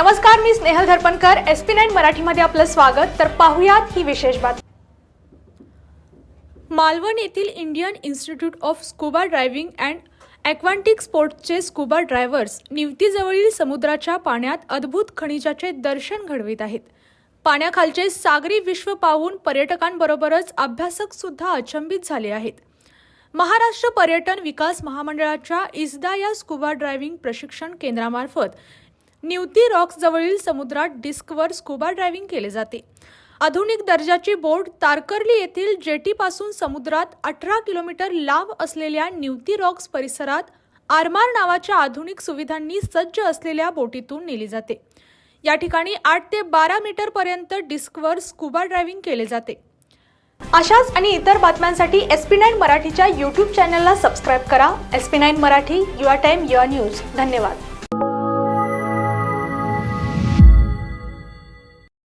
नमस्कार मी Snehal Dharpankar S P nine मराठीमध्ये आपलं स्वागत. तर पाहुयात ही विशेष बातमी. मालवण येथील Indian institute of scuba driving and aquatic स्पोर्ट्सचे scuba drivers निवतीजवळील समुद्राच्या पाण्यात अद्भुत खनिजाचे दर्शन घडवित आहेत. पाण्याखालचे सागरी विश्व पाहून पर्यटकांबरोबरच अभ्यासक सुद्धा अचंबित झाले आहेत. महाराष्ट्र पर्यटन विकास महामंडळाच्या इस्दा या स्कुबा ड्रायव्हिंग प्रशिक्षण केंद्रामार्फत न्यूती रॉक्स जवळील समुद्रात डिस्कवर स्कुबा ड्रायव्हिंग केले जाते. आधुनिक दर्जाची बोट तारकर्ली येथील जेटीपासून समुद्रात अठरा किलोमीटर लांब असलेल्या न्यूती रॉक्स परिसरात आरमार नावाच्या आधुनिक सुविधांनी सज्ज असलेल्या बोटीतून नेली जाते. या ठिकाणी आठ ते बारा मीटर पर्यंत डिस्कवर स्कुबा ड्रायव्हिंग केले जाते. अशाच आणि इतर बातम्यांसाठी एस पी नाईन मराठीच्या यूट्यूब चॅनलला सबस्क्राईब करा. S P nine Marathi your time your news. धन्यवाद.